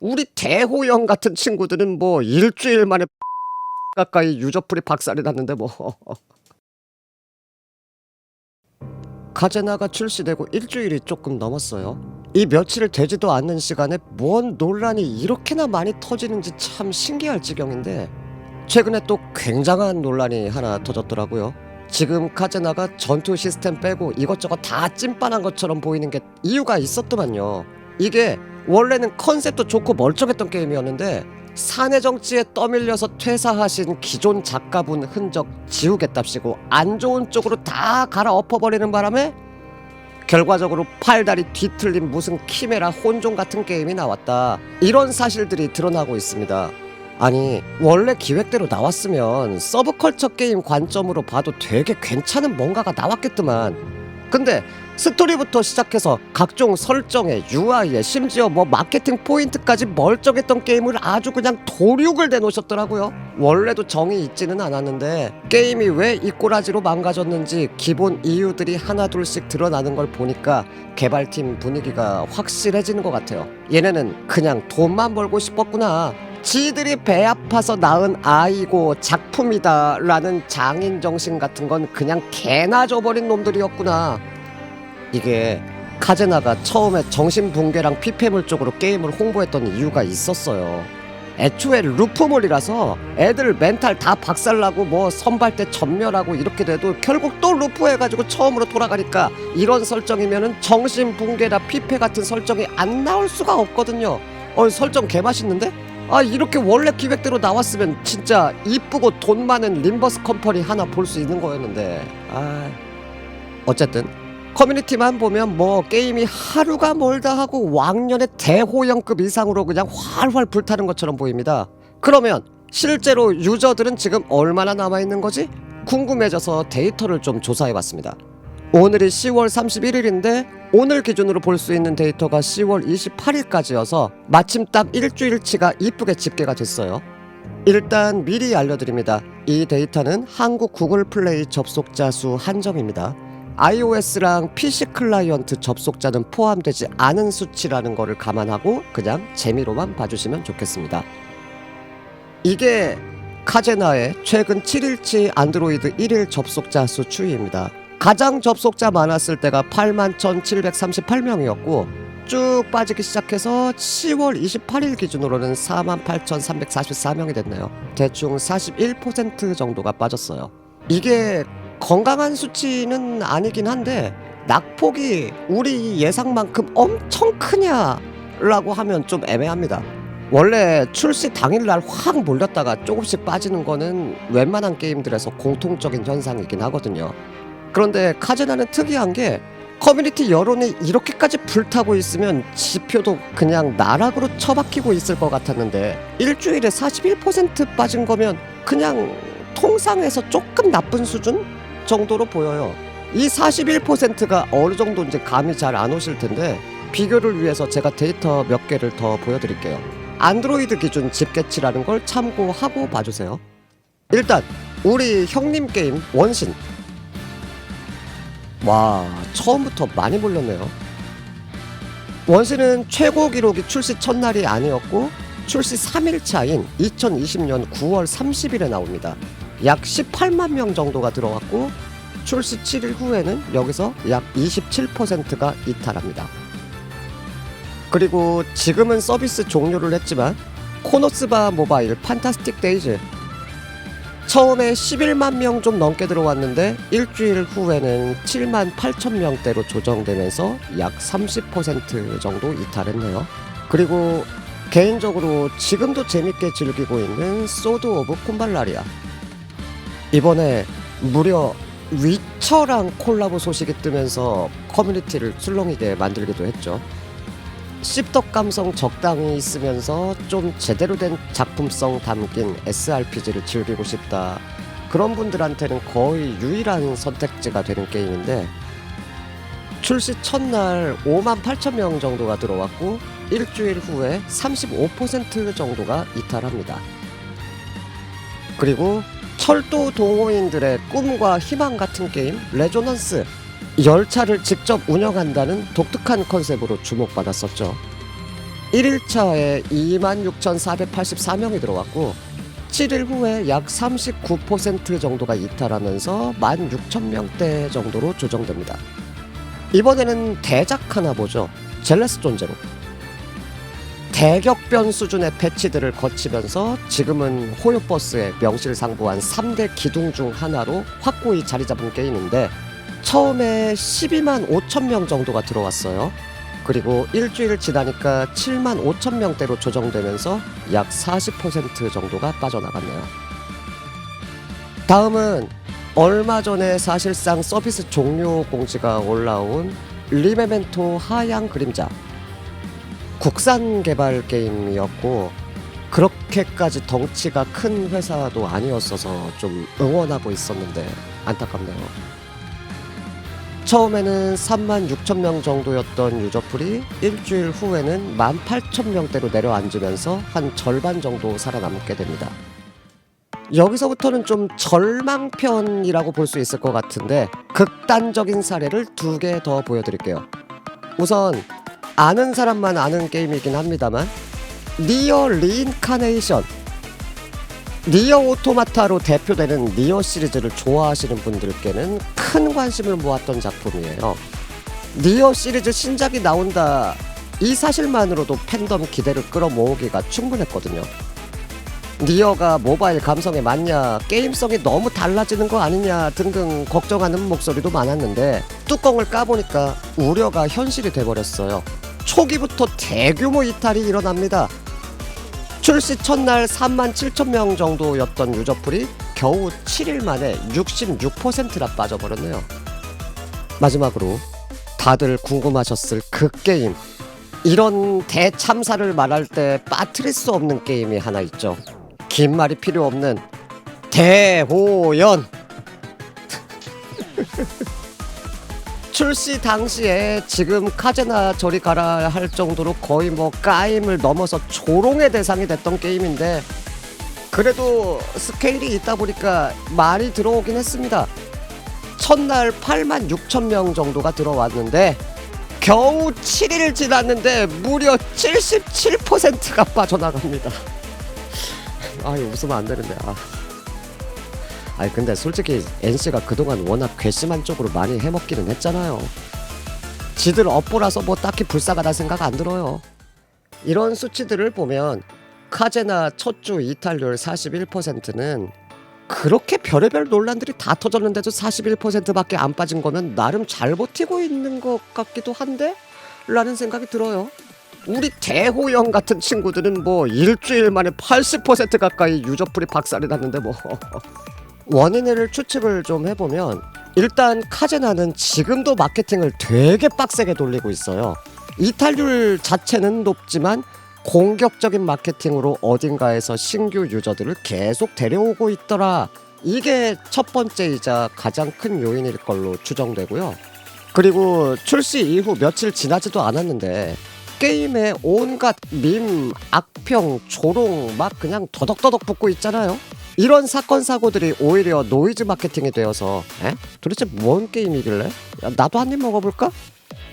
우리 대호영 같은 친구들은 뭐 일주일 만에 가까이 유저풀이 박살이 났는데 뭐 카제나가 출시되고 일주일이 조금 넘었어요. 이 며칠 되지도 않는 시간에 뭔 논란이 이렇게나 많이 터지는지 참 신기할 지경인데 최근에 또 굉장한 논란이 하나 터졌더라고요. 지금 카제나가 전투 시스템 빼고 이것저것 다 찐빠난 것처럼 보이는 게 이유가 있었더만요. 이게 원래는 컨셉도 좋고 멀쩡했던 게임이었는데 사내 정치에 떠밀려서 퇴사하신 기존 작가분 흔적 지우겠답시고 안 좋은 쪽으로 다 갈아엎어버리는 바람에 결과적으로 팔다리 뒤틀린 무슨 키메라 혼종 같은 게임이 나왔다. 이런 사실들이 드러나고 있습니다. 아니 원래 기획대로 나왔으면 서브컬처 게임 관점으로 봐도 되게 괜찮은 뭔가가 나왔겠더만 근데 스토리부터 시작해서 각종 설정에 UI에 심지어 뭐 마케팅 포인트까지 멀쩡했던 게임을 아주 그냥 도륙을 내놓으셨더라고요. 원래도 정이 있지는 않았는데 게임이 왜 이 꼬라지로 망가졌는지 기본 이유들이 하나둘씩 드러나는 걸 보니까 개발팀 분위기가 확실해지는 것 같아요. 얘네는 그냥 돈만 벌고 싶었구나 지들이 배 아파서 낳은 아이고 작품이다라는 장인 정신 같은 건 그냥 개나 줘버린 놈들이었구나. 이게 카제나가 처음에 정신 붕괴랑 피폐물 쪽으로 게임을 홍보했던 이유가 있었어요. 애초에 루프몰이라서 애들 멘탈 다 박살나고 뭐 선발 때 전멸하고 이렇게 돼도 결국 또 루프 해가지고 처음으로 돌아가니까 이런 설정이면은 정신 붕괴나 피폐 같은 설정이 안 나올 수가 없거든요. 어 설정 개 맛있는데? 아 이렇게 원래 기획대로 나왔으면 진짜 이쁘고 돈 많은 림버스 컴퍼니 하나 볼 수 있는 거였는데. 아 어쨌든 커뮤니티만 보면 뭐 게임이 하루가 멀다 하고 왕년의 대호영급 이상으로 그냥 활활 불타는 것처럼 보입니다. 그러면 실제로 유저들은 지금 얼마나 남아있는 거지? 궁금해져서 데이터를 좀 조사해봤습니다 오늘이 10월 31일인데 오늘 기준으로 볼 수 있는 데이터가 10월 28일까지여서 마침 딱 일주일치가 이쁘게 집계가 됐어요. 일단 미리 알려드립니다. 이 데이터는 한국 구글 플레이 접속자 수 한정입니다. iOS랑 PC 클라이언트 접속자는 포함되지 않은 수치라는 것을 감안하고 그냥 재미로만 봐주시면 좋겠습니다. 이게 카제나의 최근 7일치 안드로이드 1일 접속자 수 추이입니다. 가장 접속자 많았을 때가 81,738명이었고 쭉 빠지기 시작해서 10월 28일 기준으로는 48,344명이 됐네요. 대충 41% 정도가 빠졌어요. 이게 건강한 수치는 아니긴 한데 낙폭이 우리 예상만큼 엄청 크냐라고 하면 좀 애매합니다. 원래 출시 당일날 확 몰렸다가 조금씩 빠지는 거는 웬만한 게임들에서 공통적인 현상이긴 하거든요. 그런데 카제나는 특이한 게 커뮤니티 여론이 이렇게까지 불타고 있으면 지표도 그냥 나락으로 처박히고 있을 것 같았는데 일주일에 41% 빠진 거면 그냥 통상에서 조금 나쁜 수준 정도로 보여요. 이 41%가 어느 정도인지 감이 잘 안 오실 텐데 비교를 위해서 제가 데이터 몇 개를 더 보여드릴게요. 안드로이드 기준 집계치라는 걸 참고하고 봐주세요. 일단 우리 형님 게임 원신 와 처음부터 많이 몰렸네요. 원신은 최고 기록이 출시 첫날이 아니었고 출시 3일 차인 2020년 9월 30일에 나옵니다. 약 18만 명 정도가 들어왔고 출시 7일 후에는 여기서 약 27%가 이탈합니다. 그리고 지금은 서비스 종료를 했지만 코노스바 모바일 판타스틱 데이즈 처음에 11만 명 좀 넘게 들어왔는데 일주일 후에는 7만 8천 명대로 조정되면서 약 30% 정도 이탈했네요. 그리고 개인적으로 지금도 재밌게 즐기고 있는 소드 오브 콤발라리아. 이번에 무려 위쳐랑 콜라보 소식이 뜨면서 커뮤니티를 술렁이게 만들기도 했죠. 씹덕 감성 적당히 있으면서 좀 제대로 된 작품성 담긴 SRPG를 즐기고 싶다. 그런 분들한테는 거의 유일한 선택지가 되는 게임인데 출시 첫날 5만 8천 명 정도가 들어왔고 일주일 후에 35% 정도가 이탈합니다. 그리고 철도 동호인들의 꿈과 희망 같은 게임 레조넌스 열차를 직접 운영한다는 독특한 컨셉으로 주목받았었죠. 1일차에 26,484명이 들어왔고 7일 후에 약 39% 정도가 이탈하면서 16,000명대 정도로 조정됩니다. 이번에는 대작 하나 보죠. 젤레스 존재로. 대격변 수준의 패치들을 거치면서 지금은 호요버스의 명실상부한 3대 기둥 중 하나로 확고히 자리 잡은 게임인데 처음에 12만 5천 명 정도가 들어왔어요. 그리고 일주일 지나니까 7만 5천 명대로 조정되면서 약 40% 정도가 빠져나갔네요. 다음은 얼마 전에 사실상 서비스 종료 공지가 올라온 리메멘토 하양 그림자 국산 개발 게임이었고 그렇게까지 덩치가 큰 회사도 아니었어서 좀 응원하고 있었는데 안타깝네요. 처음에는 3만 6천 명 정도였던 유저풀이 일주일 후에는 1만 8천 명대로 내려앉으면서 한 절반 정도 살아남게 됩니다. 여기서부터는 좀 절망편이라고 볼 수 있을 것 같은데 극단적인 사례를 두 개 더 보여드릴게요. 우선 아는 사람만 아는 게임이긴 합니다만 니어 리인카네이션 니어 오토마타로 대표되는 니어 시리즈를 좋아하시는 분들께는 큰 관심을 모았던 작품이에요. 니어 시리즈 신작이 나온다 이 사실만으로도 팬덤 기대를 끌어모으기가 충분했거든요. 니어가 모바일 감성에 맞냐, 게임성이 너무 달라지는 거 아니냐 등등 걱정하는 목소리도 많았는데 뚜껑을 까보니까 우려가 현실이 돼버렸어요. 초기부터 대규모 이탈이 일어납니다. 출시 첫날 3만 7천 명 정도였던 유저풀이 겨우 7일 만에 66%나 빠져버렸네요. 마지막으로 다들 궁금하셨을 그 게임. 이런 대참사를 말할 때 빠뜨릴 수 없는 게임이 하나 있죠. 긴 말이 필요 없는 대호연. 출시 당시에 지금 카제나 저리 가라 할 정도로 거의 뭐 까임을 넘어서 조롱의 대상이 됐던 게임인데 그래도 스케일이 있다 보니까 말이 들어오긴 했습니다. 첫날 8만 6천 명 정도가 들어왔는데 겨우 7일 지났는데 무려 77%가 빠져나갑니다. 아, 이거 웃으면 안 되는데. 아. 아니 근데 솔직히 NC가 그동안 워낙 괘씸한 쪽으로 많이 해먹기는 했잖아요. 지들 업보라서 뭐 딱히 불쌍하다 생각 안 들어요. 이런 수치들을 보면 카제나 첫 주 이탈률 41%는 그렇게 별의별 논란들이 다 터졌는데도 41%밖에 안 빠진 거면 나름 잘 버티고 있는 것 같기도 한데? 라는 생각이 들어요. 우리 대호영 같은 친구들은 뭐 일주일 만에 80% 가까이 유저풀이 박살이 났는데 뭐 원인을 추측을 좀 해보면 일단 카제나는 지금도 마케팅을 되게 빡세게 돌리고 있어요. 이탈률 자체는 높지만 공격적인 마케팅으로 어딘가에서 신규 유저들을 계속 데려오고 있더라. 이게 첫 번째이자 가장 큰 요인일 걸로 추정되고요. 그리고 출시 이후 며칠 지나지도 않았는데 게임에 온갖 밈, 악평, 조롱 막 그냥 더덕더덕 붙고 있잖아요. 이런 사건 사고들이 오히려 노이즈 마케팅이 되어서 에? 도대체 뭔 게임이길래? 야, 나도 한 입 먹어볼까?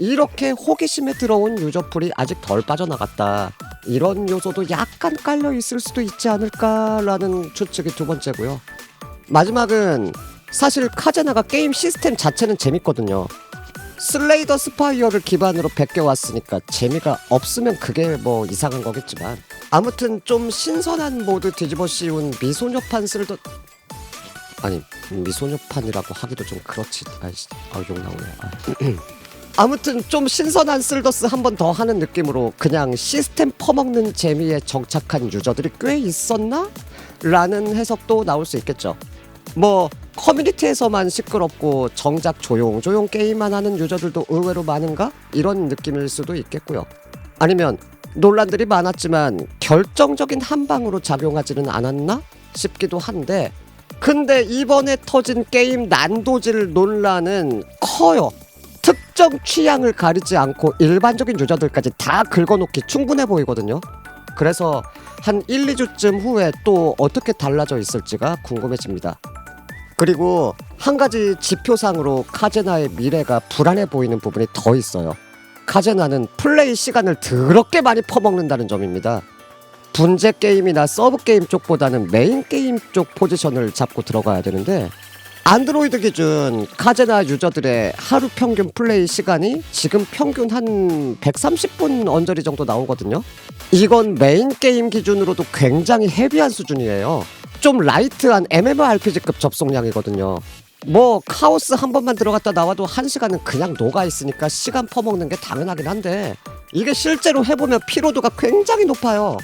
이렇게 호기심에 들어온 유저풀이 아직 덜 빠져나갔다. 이런 요소도 약간 깔려 있을 수도 있지 않을까라는 추측이 두 번째고요. 마지막은 사실 카제나가 게임 시스템 자체는 재밌거든요. 슬레이더 스파이어를 기반으로 베껴왔으니까 재미가 없으면 그게 뭐 이상한 거겠지만 아무튼 좀 신선한 모드 뒤집어 씌운 미소녀판 쓸더 아니 미소녀판이라고 하기도 좀 그렇지 아이씨 아욕 나오네 아. 아무튼 좀 신선한 쓸더스 한 번 더 하는 느낌으로 그냥 시스템 퍼먹는 재미에 정착한 유저들이 꽤 있었나? 라는 해석도 나올 수 있겠죠. 뭐 커뮤니티에서만 시끄럽고 정작 조용조용 게임만 하는 유저들도 의외로 많은가? 이런 느낌일 수도 있겠고요. 아니면 논란들이 많았지만 결정적인 한 방으로 작용하지는 않았나? 싶기도 한데 근데 이번에 터진 게임 난도질 논란은 커요. 특정 취향을 가리지 않고 일반적인 유저들까지 다 긁어놓기 충분해 보이거든요. 그래서 한 1, 2주쯤 후에 또 어떻게 달라져 있을지가 궁금해집니다. 그리고 한 가지 지표상으로 카제나의 미래가 불안해 보이는 부분이 더 있어요. 카제나는 플레이 시간을 더럽게 많이 퍼먹는다는 점입니다. 분재 게임이나 서브 게임 쪽보다는 메인 게임 쪽 포지션을 잡고 들어가야 되는데 안드로이드 기준 카제나 유저들의 하루 평균 플레이 시간이 지금 평균 한 130분 언저리 정도 나오거든요. 이건 메인 게임 기준으로도 굉장히 헤비한 수준이에요. 좀 라이트한 MMORPG급 접속량이거든요. 뭐 카오스 한 번만 들어갔다 나와도 한 시간은 그냥 녹아 있으니까 시간 퍼먹는 게 당연하긴 한데 이게 실제로 해보면 피로도가 굉장히 높아요.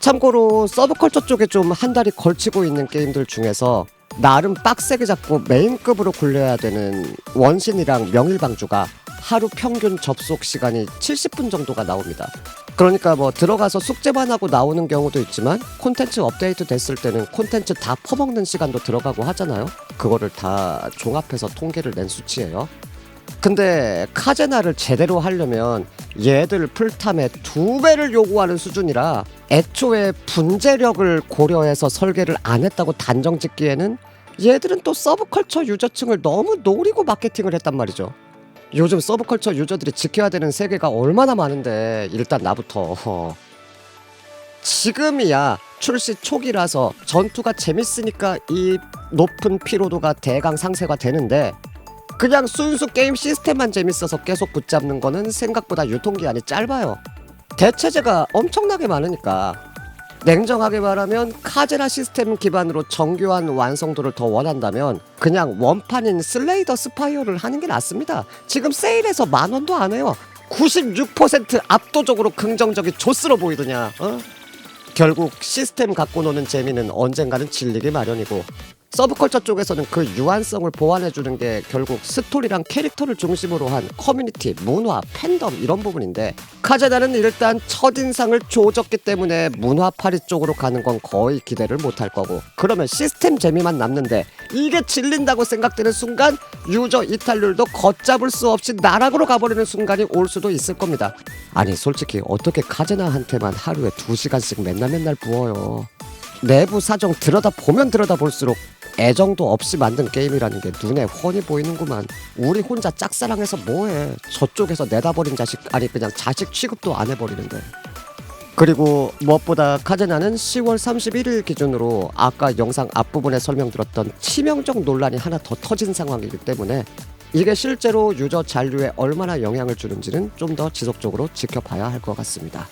참고로 서브컬처 쪽에 좀 한 달이 걸치고 있는 게임들 중에서 나름 빡세게 잡고 메인급으로 굴려야 되는 원신이랑 명일방주가 하루 평균 접속 시간이 70분 정도가 나옵니다. 그러니까 뭐 들어가서 숙제만 하고 나오는 경우도 있지만 콘텐츠 업데이트 됐을 때는 콘텐츠 다 퍼먹는 시간도 들어가고 하잖아요. 그거를 다 종합해서 통계를 낸 수치예요. 근데 카제나를 제대로 하려면 얘들 풀탐에 두 배를 요구하는 수준이라 애초에 분재력을 고려해서 설계를 안 했다고 단정 짓기에는 얘들은 또 서브컬처 유저층을 너무 노리고 마케팅을 했단 말이죠. 요즘 서브컬처 유저들이 지켜야 되는 세계가 얼마나 많은데 일단 나부터 지금이야 출시 초기라서 전투가 재밌으니까 이 높은 피로도가 대강 상쇄가 되는데 그냥 순수 게임 시스템만 재밌어서 계속 붙잡는 거는 생각보다 유통기한이 짧아요. 대체제가 엄청나게 많으니까 냉정하게 말하면 카제나 시스템 기반으로 정교한 완성도를 더 원한다면 그냥 원판인 슬레이더 스파이어를 하는 게 낫습니다. 지금 세일해서 만 원도 안 해요. 96% 압도적으로 긍정적이 조스로 보이더냐. 어? 결국 시스템 갖고 노는 재미는 언젠가는 질리기 마련이고 서브컬처 쪽에서는 그 유한성을 보완해주는 게 결국 스토리랑 캐릭터를 중심으로 한 커뮤니티, 문화, 팬덤 이런 부분인데 카제나는 일단 첫인상을 조졌기 때문에 문화파리 쪽으로 가는 건 거의 기대를 못할 거고 그러면 시스템 재미만 남는데 이게 질린다고 생각되는 순간 유저 이탈률도 걷잡을 수 없이 나락으로 가버리는 순간이 올 수도 있을 겁니다. 아니 솔직히 어떻게 카제나한테만 하루에 두시간씩 맨날 맨날 부어요? 내부 사정 들여다 보면 들여다 볼수록 애정도 없이 만든 게임이라는 게 눈에 훤히 보이는구만. 우리 혼자 짝사랑해서 뭐해? 저쪽에서 내다버린 자식 아니 그냥 자식 취급도 안 해버리는데. 그리고 무엇보다 카제나는 10월 31일 기준으로 아까 영상 앞부분에 설명드렸던 치명적 논란이 하나 더 터진 상황이기 때문에 이게 실제로 유저 잔류에 얼마나 영향을 주는지는 좀 더 지속적으로 지켜봐야 할 것 같습니다.